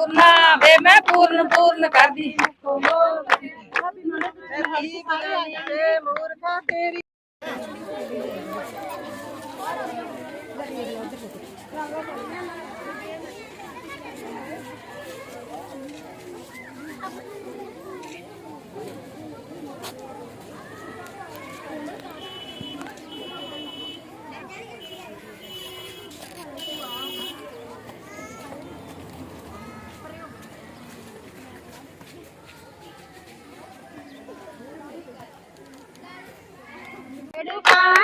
ਪੂਰਨਾ। ਵੇ ਮੈਂ ਪੂਰਨ ਪੂਰਨ ਕਰਦੀ। ਮੂਰਖਾ ਤੇਰੀ Obrigada.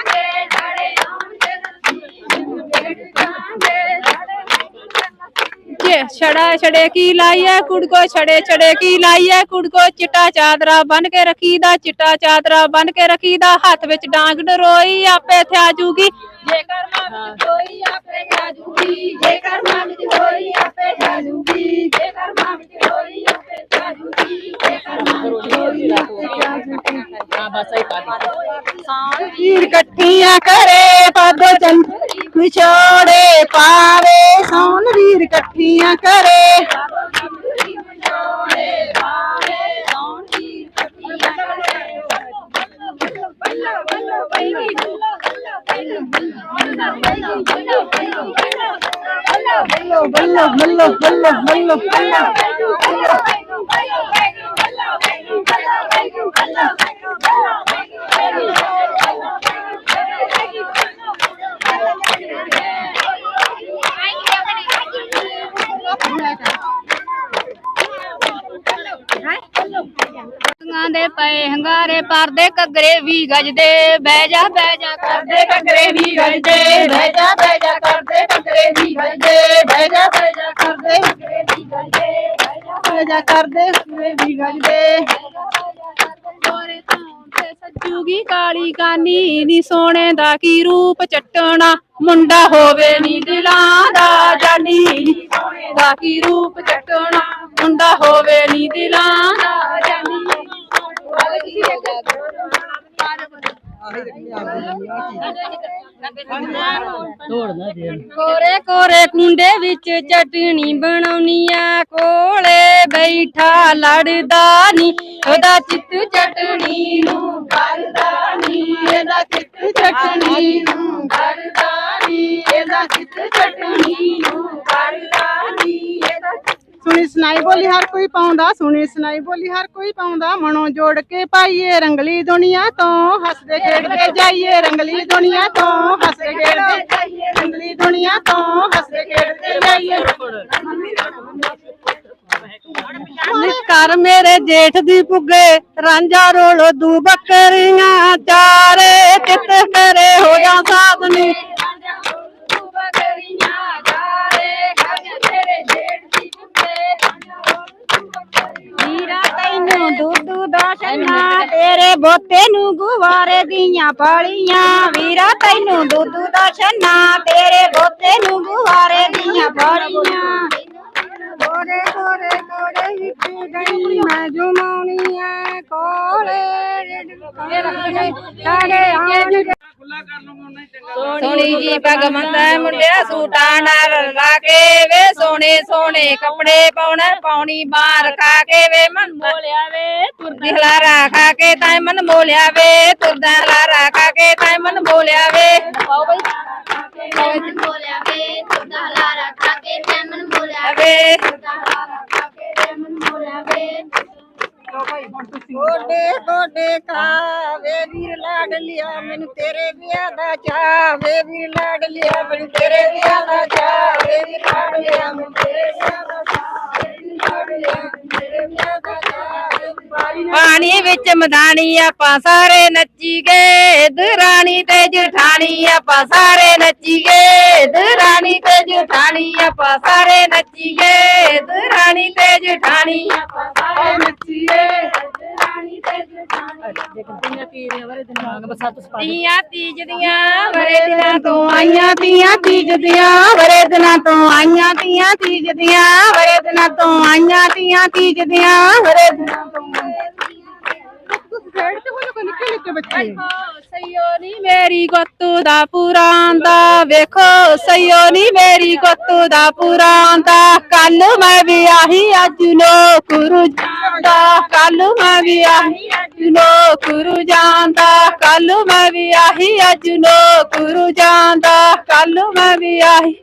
ਛੜਾ ਛੜੇ ਕੀ ਲਾਈਐ? ਕੁੜਕੋ ਛੜੇ ਛੜੇ ਕੀ ਲਾਈਐ? ਕੁੜਕੋ ਚਿੱਟਾ ਚਾਦਰਾ ਬਨ ਕੇ ਰਖੀਦਾ ਚਿੱਟਾ ਚਾਦਰਾ ਬਨ ਕੇ ਰਖੀਦਾ। ਹੱਥ ਵਿੱਚ ਡਾਂਗ ਡਰੋਈ ਆਪੇ ਥਿਆ ਜੂਗੀ ਜੇਕਰ ਮਾਂ ਵਿੱਚ ਹੋਈ ਆਪੇ ਥਿਆ ਜੂਗੀ ਜੇਕਰ ਮਾਂ ਵਿੱਚ ਹੋਈ ਆਪੇ ਥਿਆ ਜੂਗੀ ਜੇਕਰ ਮਾਂ ਵਿੱਚ ਹੋਈ ਆਪੇ ਥਿਆ ਜੂਗੀ ਜੇਕਰ ਮਾਂ ਵਿੱਚ ਹੋਈ ਵੀਰ ਇਕੱਠੀਆਂ ਕਰੇ ਪਾਦੋ ਚੰਦ। ਵਿਛੋੜੇ ਪਾਵੇ ਸੋਨ ਵੀਰ ਇਕੱਠੀਆਂ ਕਰੇ ਬੱਲੋ ਬੱਲੋ ਬੱਲੋ ਬੱਲੋ ਬੱਲੋ ਬੱਲੋ ਆਂ ਪਏ ਹੰਗਾਰੇ ਪਰਦੇ ਘੱਗਰੇ ਵੀ ਗਜਦੇ, ਬਹਿ ਜਾ ਬਹਿ ਜਾ, ਕਰਦੇ ਘੱਗਰੇ ਵੀ ਗਜਦੇ, ਬਹਿ ਜਾ ਬਹਿ ਜਾ, ਕਰਦੇ ਬੱਕਰੇ ਦੀ ਗਲਦੇ ਬਹਿ ਜਾ ਬਹਿ ਜਾ, ਕਰਦੇ ਬੱਕਰੇ ਦੀ ਗਲਦੇ ਬਹਿ ਜਾ ਕਰਦੇ ਬੱਕਰੇ ਦੀ ਗਲਦੇ ਗੋਰੇ ਤੋਂ ਤੇ ਸੱਜੂਗੀ ਕਾਲੀ ਕਾਨੀ, ਨੀ ਸੋਹਣੇ ਦਾ ਕੀ ਰੂਪ ਚੱਟਣਾ, ਮੁੰਡਾ ਹੋਵੇ ਨੀ ਦਿਲਾਂ ਦਾ ਜਾਨੀ, ਨੀ ਸੋਹਣੇ ਦਾ ਕੀ ਰੂਪ ਚੱਟਣਾ, ਮੁੰਡਾ ਹੋਵੇ ਨੀ ਦਿਲਾਂ ਦਾ ਕੋਰੇ ਕੋਰੇ ਕੁੰਡੇ ਵਿੱਚ ਚਟਣੀ ਬਣਾਉਣੀ ਆ, ਕੋਲੇ ਬੈਠਾ ਲੜਦਾ ਨੀ, ਉਹਦਾ ਚਿੱਤ ਚਟਣੀ ਨੂੰ ਕਰਦਾ ਨੀ, ਇਹਦਾ ਚਿੱਤ ਚਟਣੀ ਨੂੰ ਕਰਦਾ ਨੀ, ਇਹਦਾ ਚਿੱਤ ਚਟਣੀ ਨੂੰ ਸੁਣਾਈ ਬੋਲੀ ਹਰ ਕੋਈ ਪਾਉਂਦਾ, ਸੁਣੀ ਸੁਣਾਈ ਬੋਲੀ ਹਰ ਕੋਈ ਪਾਉਂਦਾ। ਮਨੋਂ ਜੋੜ ਕੇ ਪਾਈਏ ਰੰਗਲੀ ਦੁਨੀਆ ਤੋਂ, ਹੱਸਦੇ ਖੇਡਦੇ ਜਾਈਏ ਰੰਗਲੀ ਦੁਨੀਆ ਤੋਂ, ਹੱਸਦੇ ਖੇਡਦੇ ਜਾਈਏ ਰੰਗਲੀ ਦੁਨੀਆ ਤੋਂ, ਹੱਸਦੇ ਖੇਡਦੇ ਜਾਈਏ। ਕਰ ਮੇਰੇ ਜੇਠ ਦੀ ਪੁੱਗੇ, ਰਾਂਝਾ ਰੋਲੋ ਦੂ ਬੱਕਰੀਆਂ ਚਾਰੇ, ਚਿੱਤ ਕਰੇ ਹੋ ਜਾ ਸਾਧਨੀ। ਛੰਨਾ ਤੇਰੇ ਬੋਤੇ ਨੂੰ ਗੁਵਾਰੇ ਦੀਆਂ ਪਾਲੀਆਂ। ਵੀਰਾ ਤੈਨੂੰ ਦੁੱਧ ਦਾ ਛੰਨਾ ਤੇਰੇ ਬੋਤੇ ਨੂੰ ਗੁਵਾਰੇ ਦੀਆਂ ਪਾਲੀਆਂ। ਗੋਰੇ ਗੋਰੇ ਗੋਰੇ ਵਿੱਚ ਗਈ ਮੈਂ ਜੁਮਾਉਣੀਆਂ ਕੋਲੇ। ਸਾਡੇ ਆਣ ਸੋਹਣੀ ਜੀ ਪੱਗ ਮੰਦਾ ਮੁੰਡਿਆ ਸੂਟਾਂ ਨਾਲ ਲਾ ਕੇ ਵੇ ਸੋਹਣੇ ਸੋਹਣੇ ਕੱਪੜੇ ਪਾਉਣਾ ਪਾਉਣੀ ਬਾਹਰ ਖਾ ਕੇ ਵੇ ਮਨ ਮੋਲਿਆ ਵੇ ਤੁਰਦੀ ਹਲਾਰਾ ਖਾ ਕੇ ਤਾਂ ਮਨ ਮੋਲਿਆ ਵੇ ਤੁਰਦਾ ਹਲਾਰਾ ਖਾ ਕੇ ਤਾਂ ਮਨ ਮੋਲਿਆ ਵੇ ਆਓ ਬਈ ਬੋਲਿਆ ਵੇ ਤੁਦਾ ਲਾਰਾ ਖਾ ਕੇ ਤੈਮਨ ਬੋਲਿਆ ਵੇ ਬੋਲਿਆ ਵੇ ਗੋਡੇ ਗੋਡੇ ਖਾਵੇ ਵੀਰ ਲਾਡ ਲਿਆ ਮੈਨੂੰ ਤੇਰੇ ਵਿਆਹ ਦਾ ਚਾਵੇ ਵੀਰ ਲਾਡ ਲਿਆ ਮੈਨੂੰ ਤੇਰੇ ਵਿਆਹ ਦਾ ਚਾਵੇ ਵੀਰ ਲਾਡ ਲਿਆ ਮੈਨੂੰ ਤੇਰੇ ਵਿਆਹ ਦਾ ਚਾਵੇ ਵੀਰ ਲਾਡ ਲਿਆ ਮੈਨੂੰ ਤੇਰੇ ਵਿਆਹ ਦਾ ਬਾਰੀ ਪਾਣੀ ਵਿੱਚ ਮਦਾਨੀ ਆਪਾਂ ਸਾਰੇ ਨੱਚੀ ਗਏ ਦਰਾਣੀ ਤੇ ਜਠਾਣੀ ਆਪਾਂ ਸਾਰੇ ਨੱਚੀ ਗਏ ਦਰਾਣੀ ਤੇ ਜਠਾਣੀ ਆਪਾਂ ਸਾਰੇ ਨੱਚੀ ਗਏ ਦਰਾਣੀ ਤੇ ਜਠਾਣੀ ਆਪਾਂ ਸਾਰੇ ਨੱਚੀਏ ਦਰਾਣੀ ਤੇ ਤੀਆਂ ਤੀਜ ਦੀਆਂ ਬੜੇ ਦਿਨਾਂ ਤੋਂ ਆਈਆਂ ਤੀਆਂ ਤੀਜ ਦੀਆਂ ਬੜੇ ਦਿਨਾਂ ਤੋਂ ਆਈਆਂ ਤੀਆਂ ਤੀਜ ਦੀਆਂ ਬੜੇ ਦਿਨਾਂ ਤੋਂ ਆਈਆਂ ਤੀਆਂ ਤੀਜ ਦੀਆਂ ਬੜੇ ਦਿਨਾਂ ਤੋਂ ਨਿੱਕੇ ਨਿੱਕੇ ਬੱਚੇ। ਸਈਓ ਨੀ ਮੇਰੀ ਗੋਤੂ ਦਾ ਪੁਰਾਣ ਦਾ ਵੇਖੋ ਸਈਓ ਨੀ ਮੇਰੀ ਗੋਤੂ ਦਾ ਪੁਰਾਣ ਦਾ ਕੱਲ ਮੈਂ ਵੀ ਆਹੀ ਅੱਜ ਨੌਕਰੂ ਜਾਂਦਾ। ਕੱਲ ਮੈਂ ਵੀ ਆਹੀ ਅੱਜ ਨੌਕਰੂ ਜਾਂਦਾ। ਕੱਲ ਮੈਂ ਵੀ ਆਹੀ ਅੱਜ ਨੌਕਰੂ ਜਾਂਦਾ। ਕੱਲ ਮੈਂ ਵੀ ਆਹੀ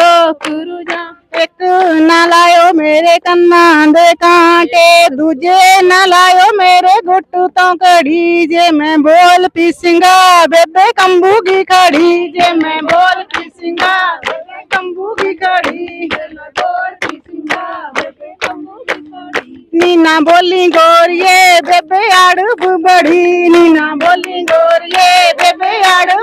ਨੌਕਰੂ ਜਾਂ ਇੱਕ ਨਾ ਲਾਇਓ ਮੇਰੇ ਕੰਨਾਂ ਦੇ ਕਾਂਟੇ ਦੂਜੇ ਨਾ ਲਾਇਓ ਮੇਰੇ ਗੁੱਟ ਤੋਂ ਘੜੀ ਜੇ ਮੈਂ ਬੋਲ ਪੀ ਸਿੰਘਾ ਬੇਬੇ ਕੰਬੂਗੀ ਖੜੀ ਜੇ ਮੈਂ ਬੋਲ ਪੀ ਸਿੰਘਾ ਬੇਬੇ ਕੰਬੂਗੀ ਖੜੀ ਜੇ ਮੈਂ ਬੋਲ ਪੀ ਸਿੰਘਾ ਬੇਬੇ ਕੰਬੂਗੀ ਖੜੀ ਨੀਨਾ ਬੋਲੀ ਗੋਰੀਏ ਬੇਬੇ ਅੜਬ ਬੜੀ ਨੀਨਾ ਬੋਲੀ ਗੋਰੀਏ ਬੇਬੇ ਅੜਬ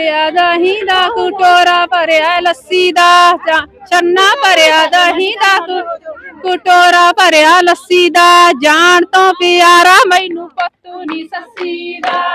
ਭਰਿਆ ਦਹੀਂ ਦਾ ਕਟੋਰਾ ਭਰਿਆ, ਲੱਸੀ ਦਾ ਜਾਂ- ਛੰਨਾ ਭਰਿਆ ਦਹੀਂ ਦਾ ਕੁ- ਕਟੋਰਾ ਭਰਿਆ, ਲੱਸੀ ਦਾ। ਜਾਣ ਤੋਂ ਪਿਆਰਾ, ਮੈਨੂੰ ਪੱਤੂ ਨੀ ਸੱਸੀ ਦਾ।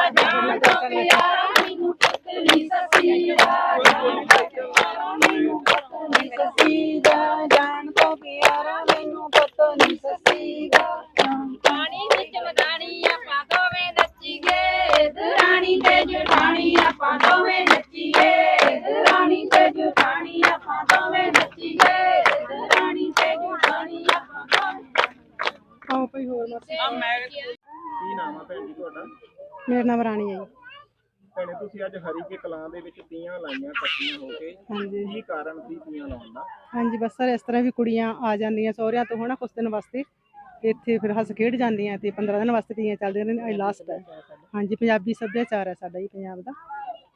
ਤੁਹਾਡਾ? ਮੇਰਾ ਨਾਮ ਰਾਣੀ ਹੈ ਜੀ। ਭੈਣੇ ਤੁਸੀਂ ਅੱਜ ਹਰੀ ਕੇ ਕਲਾਂ ਦੇ ਵਿੱਚ ਤੀਆਂ ਲਾਈਆਂ ਇਕੱਠੀਆਂ ਹੋ ਕੇ। ਹਾਂਜੀ। ਕੀ ਕਾਰਨ ਸੀ ਤੀਆਂ ਲਾਉਣ ਦਾ? ਹਾਂਜੀ ਬਸ ਸਰ ਇਸ ਤਰ੍ਹਾਂ ਵੀ ਕੁੜੀਆਂ ਆ ਜਾਂਦੀਆਂ ਸਹੁਰਿਆਂ ਤੋਂ ਹਨਾ ਕੁਛ ਦਿਨ ਵਾਸਤੇ। ਤੇ ਇੱਥੇ ਫਿਰ ਹੱਸ ਖੇਡ ਜਾਂਦੀਆਂ ਤੇ 15 ਦਿਨ ਵਾਸਤੇ ਤੀਆਂ ਚੱਲਦੀਆਂ ਨੇ ਇਹ ਲਾਸਟ ਹੈ। ਹਾਂਜੀ ਪੰਜਾਬੀ ਸੱਭਿਆਚਾਰ ਹੈ ਸਾਡਾ ਜੀ ਪੰਜਾਬ ਦਾ।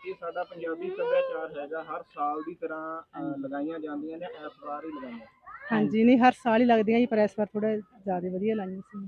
ਇਹ ਸਾਡਾ ਪੰਜਾਬੀ ਸੱਭਿਆਚਾਰ ਹੈਗਾ ਹਰ ਸਾਲ ਦੀ ਤਰ੍ਹਾਂ ਅਹ, ਲਗਾਈਆਂ ਜਾਂਦੀਆਂ ਨੇ ਇਸ ਵਾਰ ਹੀ ਲਗਾਈਆਂ। ਹਾਂਜੀ ਨਹੀਂ ਹਰ ਸਾਲ ਹੀ ਲੱਗਦੀਆਂ ਜੀ ਪਰ ਇਸ ਵਾਰ ਥੋੜਾ ਜ਼ਿਆਦਾ ਵਧੀਆ ਲਾਈਆਂ ਸੀ।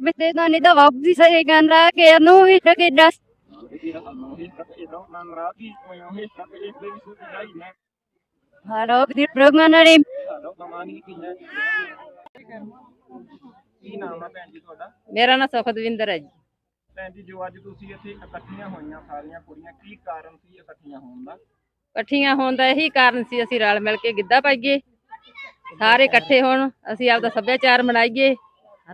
skam da da sa ha era la bite na ne da wabdi sa gan ra ke no it ke das ਇਹਦਾ ਨਾਮ ਰਾਤੀ ਕੋਈ ਉਹ ਇਸ ਤਰ੍ਹਾਂ ਇਸ ਦੇ ਵਿੱਚ ਜਾਈ ਨਾ। haro dir progmanare ਸਾਡਾ ਕਮਾਨੀ ਕੀ ਹੈ ਕੀ ਨਾਮ ਆ ਭੈਣ ਜੀ ਤੁਹਾਡਾ? ਮੇਰਾ ਨਾਮ ਸੁਖਦਵਿੰਦਰ ਹੈ ਜੀ। ਭੈਣ ਜੀ ਜੋ ਅੱਜ ਤੁਸੀਂ ਇੱਥੇ ਇਕੱਠੀਆਂ ਹੋਈਆਂ ਸਾਰੀਆਂ ਕੁੜੀਆਂ ਕੀ ਕਾਰਨ ਸੀ ਇਕੱਠੀਆਂ ਹੋਣ ਦਾ? ਇਕੱਠੀਆਂ ਹੋਣ ਦਾ ਇਹੀ ਕਾਰਨ ਸੀ ਅਸੀਂ ਰਲ ਮਿਲ ਕੇ ਗਿੱਧਾ ਪਾਈਏ। ਸਾਰੇ ਇਕੱਠੇ ਹੋਣ ਅਸੀਂ ਆਪਦਾ ਸੱਭਿਆਚਾਰ ਮਨਾਈਏ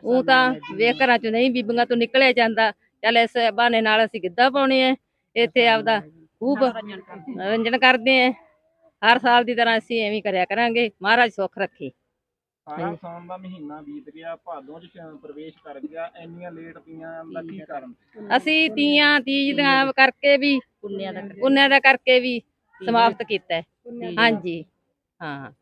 ਉਹ ਤਾਂ ਵੇਖ ਘਰਾਂ ਚੋਂ ਨਹੀਂ ਬੀਬੀਆਂ ਤੋਂ ਨਿਕਲਿਆ ਜਾਂਦਾ। ਚੱਲ ਇਸ ਬਹਾਨੇ ਨਾਲ ਅਸੀਂ ਗਿੱਧਾ ਪਾਉਣੇ ਆ? ਇੱਥੇ ਆਪਦਾ ਖੂਬ ਮਨੋਰੰਜਨ ਕਰਦੇ ਆ। ਹਰ ਸਾਲ ਦੀ ਤਰ੍ਹਾਂ ਅਸੀਂ ਐਵੇਂ ਕਰਿਆ ਕਰਾਂਗੇ। ਮਹਾਰਾਜ ਸੁੱਖ ਰੱਖੇ। ਸਾਰਾ ਸਾਉਣ ਦਾ ਮਹੀਨਾ ਬੀਤ ਗਿਆ ਭਾਦੋਂ ਚ ਪ੍ਰਵੇਸ਼ ਕਰ ਗਿਆ? ਇੰਨੀਆਂ ਲੇਟ ਤੀਆਂ ਦਾ ਕੀ ਕਾਰਨ? ਅਸੀਂ ਤੀਆਂ ਤੀਜ ਦੀਆਂ ਕਰਕੇ ਵੀ ਪੁੰਨਿਆਂ ਦਾ ਦਾ ਕਰਕੇ ਵੀ ਸਮਾਪਤ ਕੀਤਾ। ਹਾਂਜੀ। ਹਾਂ।